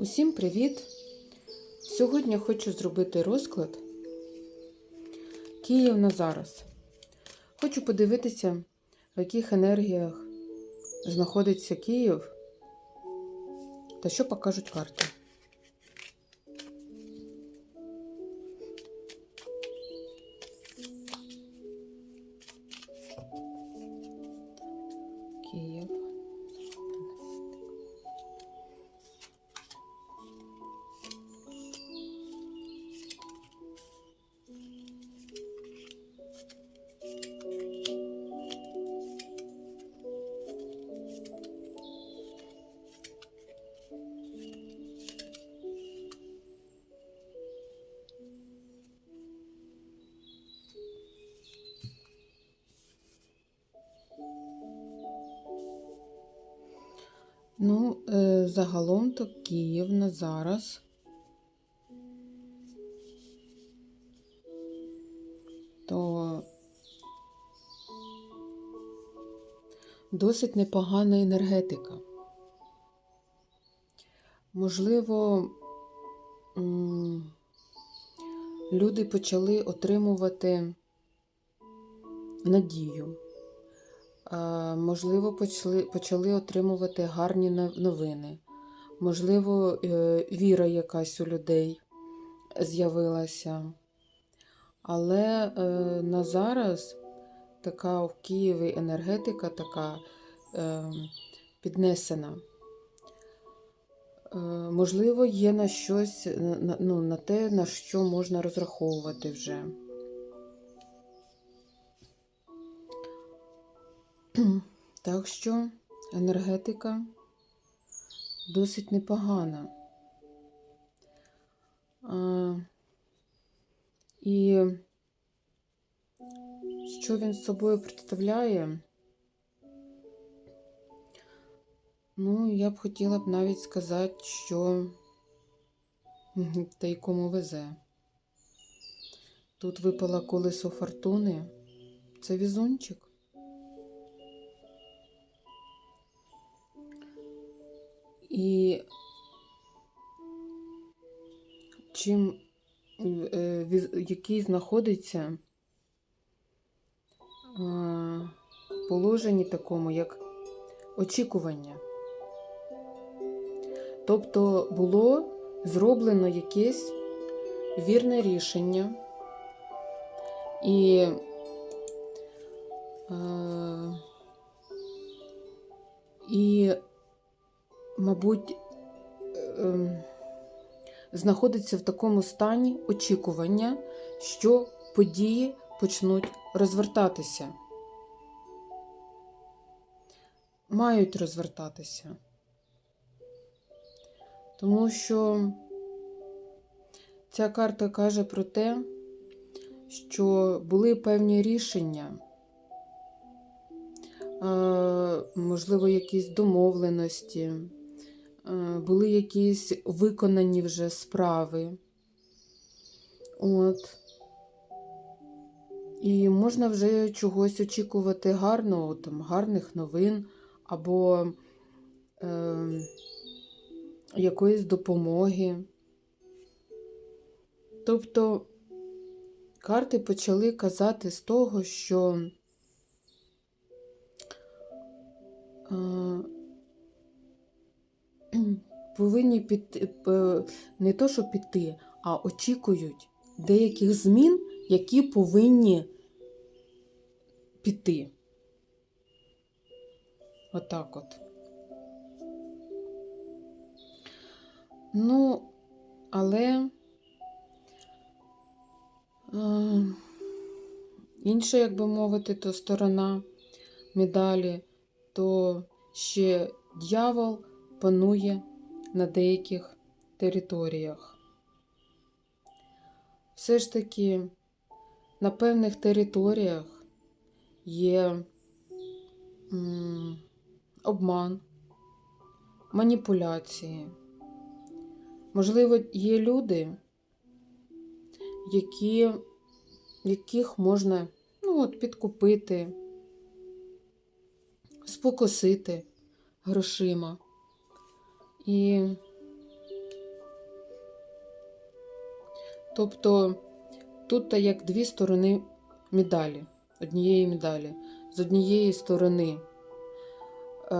Усім привіт! Сьогодні хочу зробити розклад Київ на зараз. Хочу подивитися, в яких енергіях знаходиться Київ та що покажуть карти. Ну, е, загалом то Київ на зараз. То досить непогана енергетика. Можливо, люди почали отримувати надію. А, Можливо, почали, почали отримувати гарні новини. Можливо, е, віра якась у людей з'явилася. Але е, на зараз така в Києві енергетика така е, піднесена. Е, можливо, є на щось, ну, на те, на що можна розраховувати вже. Так що енергетика досить непогана. А, і що він з собою представляє? Ну, я б хотіла б навіть сказати, що та й кому везе. Тут випало колесо фортуни. Це візунчик. І чим е, який знаходиться в положенні такому, як очікування. Тобто було зроблено якесь вірне рішення, і і мабуть, ем, знаходиться в такому стані очікування, що події почнуть розвертатися. Мають розвертатися. Тому що ця карта каже про те, що були певні рішення, е, можливо, якісь домовленості, були якісь виконані вже справи. От. І можна вже чогось очікувати гарного, там, гарних новин або е, якоїсь допомоги. Тобто карти почали казати з того, що е, повинні піти не то, що піти, а очікують деяких змін, які повинні піти. Отак от. Ну, але е, інша, як би мовити, то сторона медалі, то ще дьявол панує на деяких територіях. Все ж таки на певних територіях є м, обман, маніпуляції. Можливо, є люди, які, яких можна ну, от, підкупити, спокусити грошима. І тобто тут як дві сторони медалі, однієї медалі. З однієї сторони е,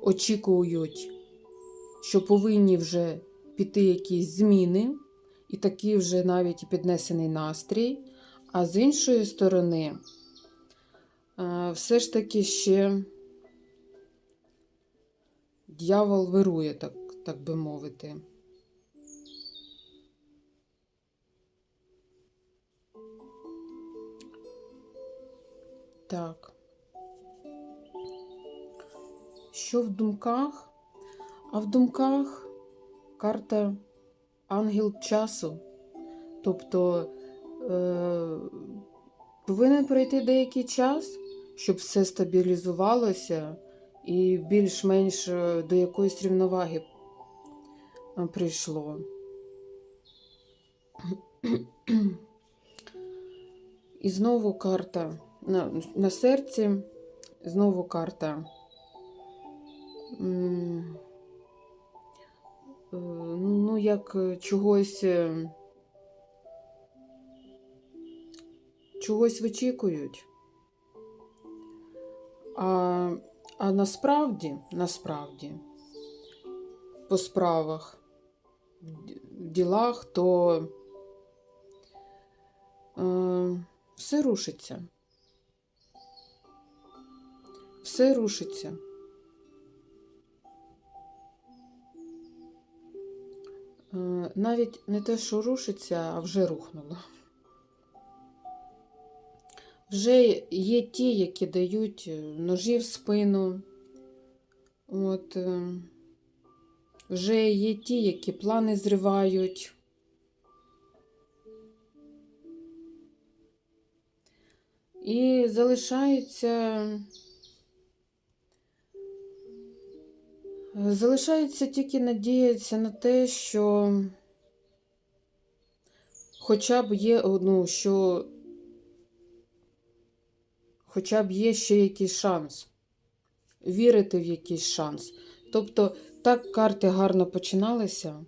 очікують, що повинні вже піти якісь зміни, і такий вже навіть піднесений настрій, а з іншої сторони, е, все ж таки ще дьявол вирує, так, так би мовити. Так. Що в думках? А в думках карта Ангел часу. Тобто е, повинен пройти деякий час, щоб все стабілізувалося і більш-менш е, до якоїсь рівноваги е, прийшло. І знову карта на, на серці, знову карта. е, Ну, як чогось, чогось вичікують. А, а насправді, насправді, по справах, в ділах, то е, все рушиться. Все рушиться. Е, Навіть не те, що рушиться, а вже рухнуло. Вже є ті, які дають е, ножі в спину. От, е, вже є ті, які плани зривають. І залишається. Залишається тільки надіятися на те, що хоча б є, ну, що хоча б є ще якийсь шанс. Вірити в якийсь шанс. Тобто, так карти гарно починалися,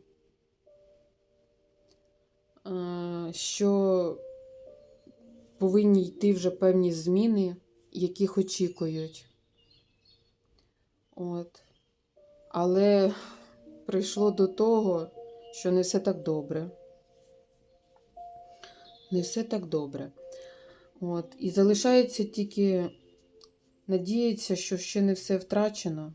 е, що повинні йти вже певні зміни, яких очікують. От. Але прийшло до того, що не все так добре. Не все так добре. От. І залишається тільки надіятися, що ще не все втрачено.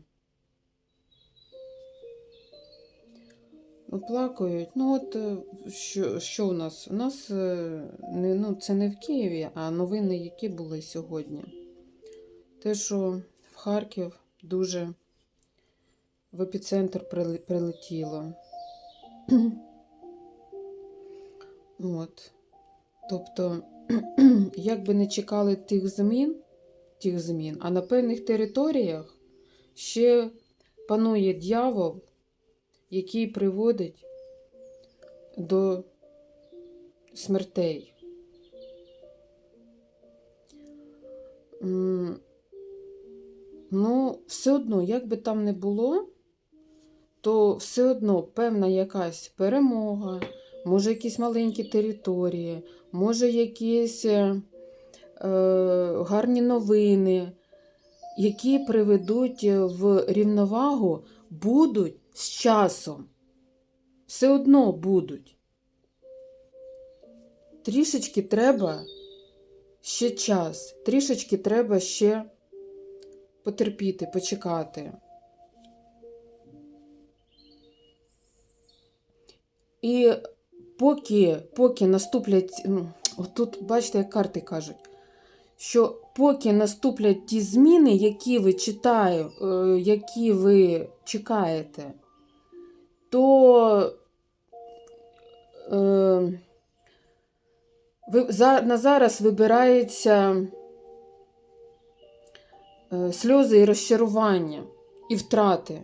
Оплакують. Ну, от е, що, що у нас? У нас е, не, ну, це не в Києві, а новини, які були сьогодні. Те, що в Харків дуже в епіцентр прилетіло. От. Тобто, як би не чекали тих змін, тих змін, а на певних територіях ще панує дьявол, який приводить до смертей. Ну, все одно, як би там не було, то все одно певна якась перемога, може якісь маленькі території, може якісь е, е, гарні новини, які приведуть в рівновагу, будуть з часом. Все одно будуть. Трішечки треба ще час, трішечки треба ще потерпіти, почекати. І поки, поки наступлять, ну, отут, бачите, як карти кажуть, що поки наступлять ті зміни, які ви читаю, е, які ви чекаєте, то е, ви, за, на зараз вибирається е, сльози і розчарування, і втрати.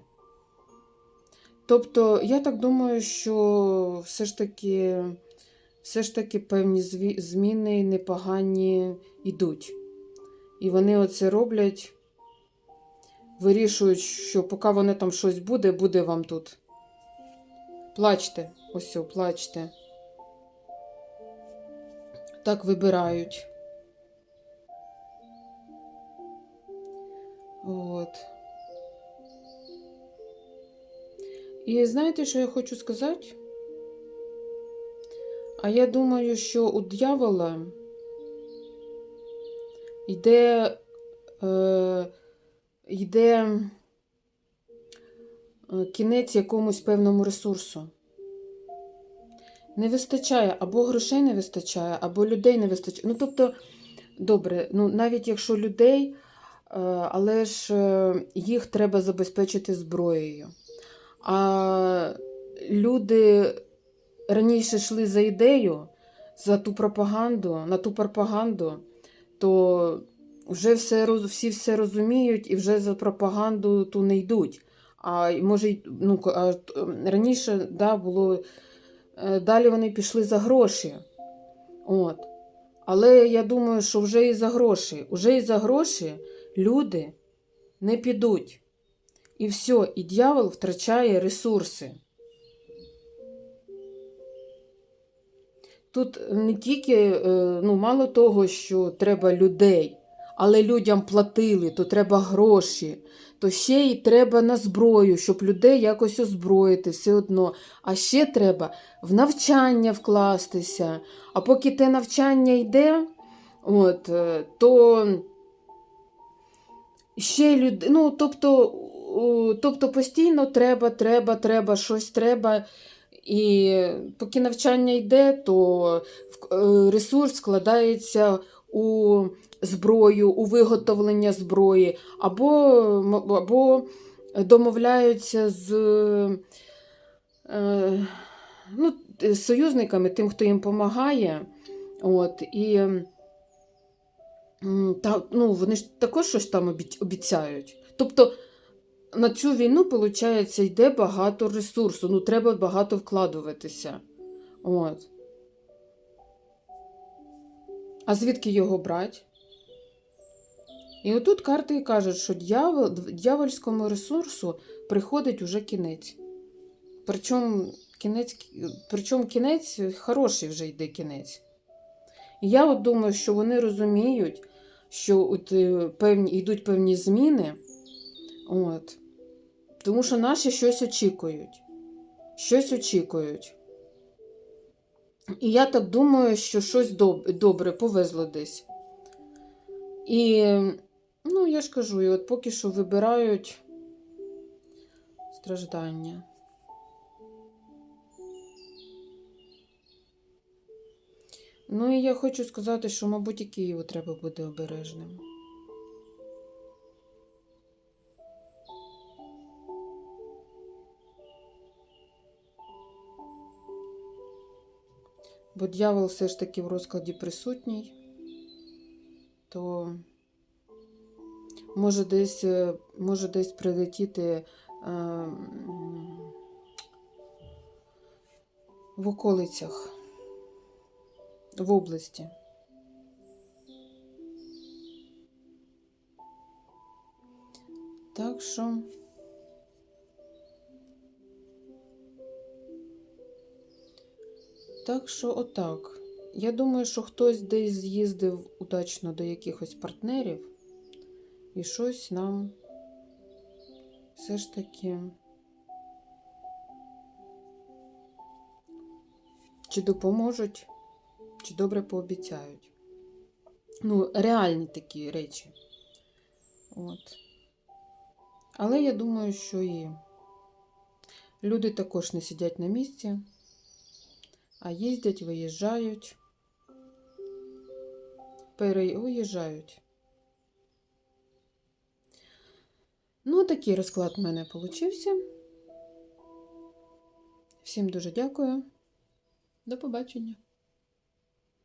Тобто, я так думаю, що все ж таки, все ж таки певні зміни непогані йдуть. І вони оце роблять, вирішують, що поки вони там щось буде, буде вам тут. Плачте, ось, плачте. так вибирають. І знаєте, що я хочу сказати? А я думаю, що у дьявола йде, е, йде е, кінець якомусь певному ресурсу. Не вистачає, або грошей не вистачає, або людей не вистачає. Ну, тобто, добре, ну навіть якщо людей, е, але ж е, їх треба забезпечити зброєю. А люди раніше йшли за ідею, за ту пропаганду, на ту пропаганду, то вже все, всі все розуміють і вже за пропаганду ту не йдуть. А може, ну, раніше да, було. е, Далі вони пішли за гроші. От. Але я думаю, що вже і за гроші, вже і за гроші люди не підуть. І все, і дьявол втрачає ресурси. Тут не тільки, е, ну, мало того, що треба людей, але людям платили, то треба гроші, то ще й треба на зброю, щоб людей якось озброїти все одно. А ще треба в навчання вкластися. А поки те навчання йде, от, е, то ще люди, ну, тобто, тобто постійно треба, треба, треба, щось треба. І поки навчання йде, то е, ресурс складається у зброю, у виготовлення зброї, або, або домовляються з е, ну, союзниками, тим, хто їм допомагає. От, і та, ну, вони ж також щось там обіцяють. Тобто на цю війну, виходить, йде багато ресурсу, ну треба багато вкладуватися. От. А звідки його брати? І отут карти кажуть, що дьявол, дьявольському ресурсу приходить уже кінець. Причому кінець, причому кінець хороший вже йде кінець. І я от думаю, що вони розуміють, що от е, певні, йдуть певні зміни. От. Тому що наші щось очікують. Щось очікують. І я так думаю, що щось доб- добре повезло десь. І, ну, я ж кажу, і от поки що вибирають страждання. Ну і я хочу сказати, що, мабуть, і Києву треба бути обережним. Бо дьявол все ж таки в розкладі присутній, то може десь, е, може десь прилетіти е, в околицях, в області. Так що. Так що отак. Я думаю, що хтось десь з'їздив удачно до якихось партнерів, і щось нам все ж таки чи допоможуть, чи добре пообіцяють. Ну, реальні такі речі. От. Але я думаю, що і люди також не сидять на місці а їздять, виїжджають, пере... виїжджають. Ну, такий розклад в мене получився. Всім дуже дякую. До побачення.